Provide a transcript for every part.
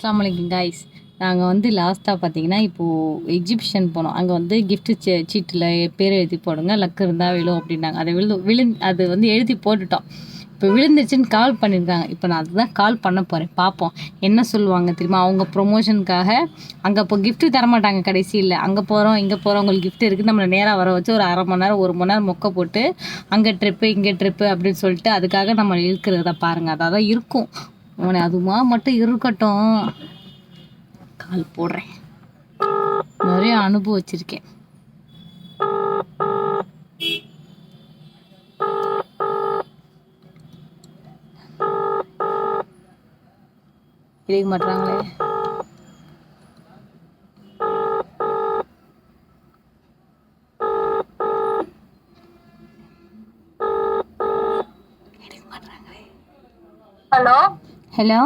அஸ்ஸலாமு அலைக்கும் காய்ஸ் நாங்கள் வந்து லாஸ்ட்டாக பார்த்தீங்கன்னா இப்போது எக்ஸிபிஷன் போனோம். அங்கே வந்து கிஃப்ட் சீ சீட்டில் பேர் எழுதி போடுங்க லக்கு இருந்தால் விழும் அப்படின்னாங்க. அதை விழு விழுந் அது வந்து எழுதி போட்டுட்டோம். இப்போ விழுந்துருச்சுன்னு கால் பண்ணியிருக்காங்க இப்போ நான் அதுதான் கால் பண்ண போகிறேன் பார்ப்போம் என்ன சொல்லுவாங்க தெரியுமா? அவங்க ப்ரொமோஷனுக்காக அங்கே இப்போ கிஃப்ட்டு தரமாட்டாங்க கடைசியில். அங்கே போகிறோம் இங்கே போகிறோம் உங்களுக்கு கிஃப்ட் இருக்குது நம்மளை நேராக வர வச்சு ஒரு அரை மணி நேரம் ஒரு மணி நேரம் மொக்க போட்டு அங்கே ட்ரிப்பு இங்கே ட்ரிப்பு அப்படின்னு சொல்லிட்டு அதுக்காக நம்ம இருக்கிறத பாருங்கள் அதாக தான் இருக்கும். அவனை அதுமா மட்டும் இருக்கட்டும். கால் போடுறேன். நிறைய அனுபவிச்சிருக்கேன். கிடைக்க மாட்டாங்களே. ஹலோ? ஹலோ?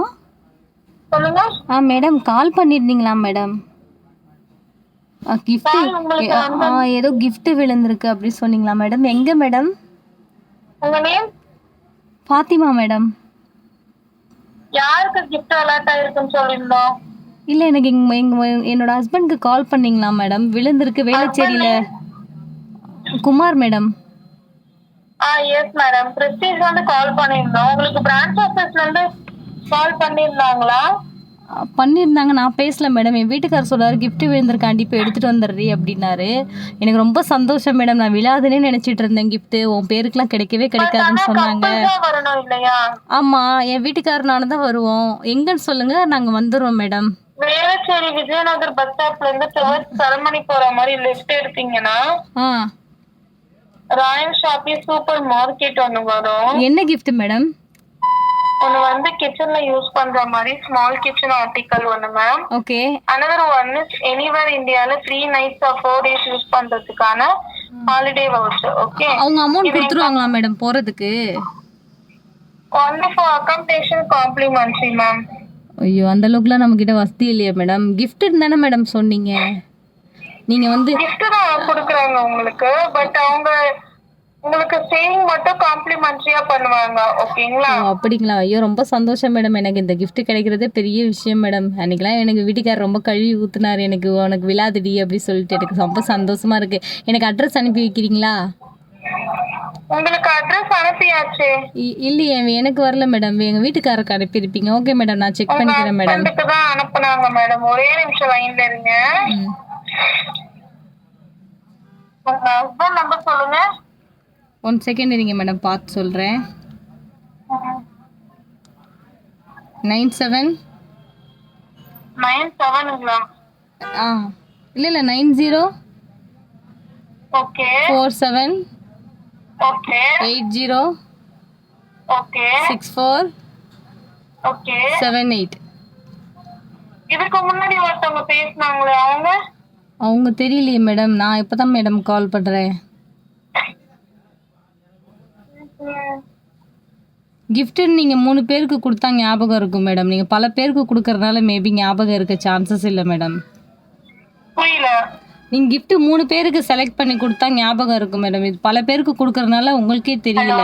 ஆ மேடம் கால் பண்ணியிருந்தீங்களா மேடம்? கிஃப்ட் ஆ ஏதோ gift விழுந்திருக்கு அப்படி சொன்னீங்களா மேடம்? எங்கே மேடம்? ஃபாத்திமா மேடம். யாருக்கு கிஃப்ட் அலர்ட் ஆயிருக்குன்னு சொல்லியிருந்தோம் இல்லை எனக்கு எங்க என்னோட ஹஸ்பண்ட்க்கு கால் பண்ணீங்களா மேடம்? விழுந்திருக்கு வேளச்சேரியில் குமார் மேடம். ஆ எஸ் மேடம் பிரஸ்டீஜ் வந்து கால் பண்ணியிருந்தோம் உங்களுக்கு பிரான்ச் ஆஃபீஸ்ல இருந்து கால் பண்ணியிருந்தாங்களா ஆ, பண்ணியிருந்தாங்க நான் பேசல மேடம். என் வீட்டுக்காரர் சொல்றாரு gift விழுந்திருக்காண்டி இப்போ எடுத்துகிட்டு வந்துடுறீ அப்படின்னாரு. எனக்கு ரொம்ப சந்தோஷம் மேடம். நான் விழாதுன்னே நினச்சிட்டு இருந்தேன் gift. உன் பேருக்குலாம் கிடைக்கவே கிடைக்காதுன்னு சொன்னாங்க. ஆமாம் என் வீட்டுக்காரர் நானும் தான் வருவோம். எங்கன்னு சொல்லுங்கள் நாங்கள் வந்துடுவோம் மேடம். வேளச்சேரி விஜயநகர் பஸ் ஸ்டாப்ல இருந்து சரமணி போற மாதிரி லெஃப்ட் எடுத்தீங்கன்னா ராயல் ஷாப்பி சூப்பர் மார்க்கெட் ஒன்னு வரும். என்ன gift மேடம்? ஒன்னு வந்து கிச்சன்ல யூஸ் பண்ற மாதிரி ஸ்மால் கிச்சன் ஆர்டிக்கல் ஒன்னு ma'am okay another one is anywhere இந்தியால three nights or four days use பண்றதுக்கான ஹாலிடே வவுச்சர் ஓகே அவங்க அமௌண்ட் கொடுத்துருவாங்களா மேடம் போகிறதுக்கு only for accommodation complimentary ma'am ஐயோ அந்த அளவுக்குலாம் நம்மக்கிட்ட வசதி இல்லையா மேடம் gift தானே மேடம் சொன்னீங்க? நீங்கள் வந்து கிஃப்ட் தான் கொடுக்குறாங்க உங்களுக்கு பட் அவங்க உங்களுக்கு சேவிங் மட்டும் காம்ப்ளிமெண்ட்ரியா பண்ணுவாங்க ஓகேங்களா? அப்படிங்களா? ஐயோ ரொம்ப சந்தோஷம் மேடம் எனக்கு இந்த gift கிடைக்கிறதே பெரிய விஷயம் மேடம் அன்னைக்கெல்லாம் எனக்கு வீட்டுக்காரர் ரொம்ப கழுவி ஊத்துனாரு. எனக்கு உனக்கு விழாதுடி அப்படி சொல்லிட்டு எனக்கு ரொம்ப சந்தோஷமா இருக்கு. எனக்கு அட்ரஸ் அனுப்பி வைக்கிறீங்களா? உங்களுக்கு அட்ரஸ் அனுப்பியாச்சு. இல்லையே எனக்கு வரல மேடம் எங்க வீட்டுக்காரருக்கு அனுப்பியிருப்பீங்க. ஓகே மேடம் நான் செக் பண்ணிக்கிறேன் மேடம் தான் அனுப்புனாங்க மேடம் ஒரே நிமிஷம் லைன்ல இருங்க. உங்க ஹஸ்பண்ட் நம்பர் சொல்லுங்க. ஒன் செகண்ட் இருங்க மேடம் பார்த்து சொல்கிறேன் நைன் செவன் நைன் செவனுங்களா ஆ இல்லை இல்லை nine zero okay four seven okay eight zero okay six four okay seven eight இதுக்கு முன்னாடி ஒருத்தவங்க பேசினாங்களே அவங்க? அவங்க தெரியலையே மேடம் நான் இப்போ தான் மேடம் கால் பண்ணுறேன் கிஃப்ட்டுன்னு நீங்கள் மூணு பேருக்கு கொடுத்தா ஞாபகம் இருக்கும் மேடம் நீங்கள் பல பேருக்கு கொடுக்கறதுனால மேபி ஞாபகம் இருக்க சான்சஸ் இல்லை மேடம் நீங்கள் gift மூணு பேருக்கு செலக்ட் பண்ணி கொடுத்தா ஞாபகம் இருக்கும் மேடம் இது பல பேருக்கு கொடுக்கறதுனால உங்களுக்கே தெரியல.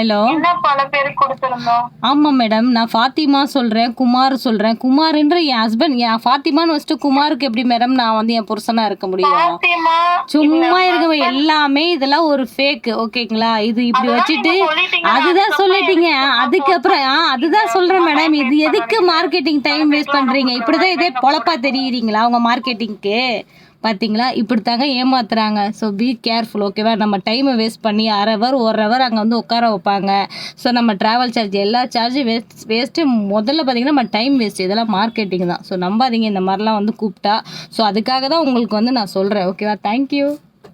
ஹலோ பல கொடுத்திருந்தோம் ஆமாம் மேடம் நான் ஃபாத்திமா சொல்கிறேன் குமார் சொல்கிறேன் குமார்ன்ற என் ஹஸ்பண்ட் என் ஃபாத்திமான்னு வச்சுட்டு குமாருக்கு எப்படி மேடம் நான் வந்து என் புருஷனாக இருக்க முடியும்? சும்மா இருக்க எல்லாமே இதெல்லாம் ஒரு ஃபேக் ஓகேங்களா இது இப்படி வச்சுட்டு அதுதான் சொல்லிட்டீங்க. அதுக்கப்புறம் அதுதான் சொல்றேன் மேடம் இது எதுக்கு மார்க்கெட்டிங் டைம் வேஸ்ட் பண்றீங்க? இப்படிதான் இதே பொழப்பா தெரியுறீங்களா உங்க மார்க்கெட்டிங்க்கு பார்த்தீங்களா இப்படி தாங்க ஏமாத்துறாங்க ஸோ பி கேர்ஃபுல் ஓகேவா நம்ம டைமை வேஸ்ட் பண்ணி அரை ஹவர் ஒரு ஹவர் அங்கே வந்து உட்கார வைப்பாங்க. ஸோ நம்ம ட்ராவல் சார்ஜ் எல்லா சார்ஜும் வேஸ்ட் வேஸ்ட்டு முதல்ல பார்த்தீங்கன்னா நம்ம டைம் வேஸ்ட் இதெல்லாம் மார்க்கெட்டிங் தான். ஸோ நம்பாதீங்க இந்த மாதிரிலாம் வந்து கூப்பிட்டா. ஸோ அதுக்காக தான் உங்களுக்கு வந்து நான் சொல்கிறேன் ஓகேவா தேங்க்யூ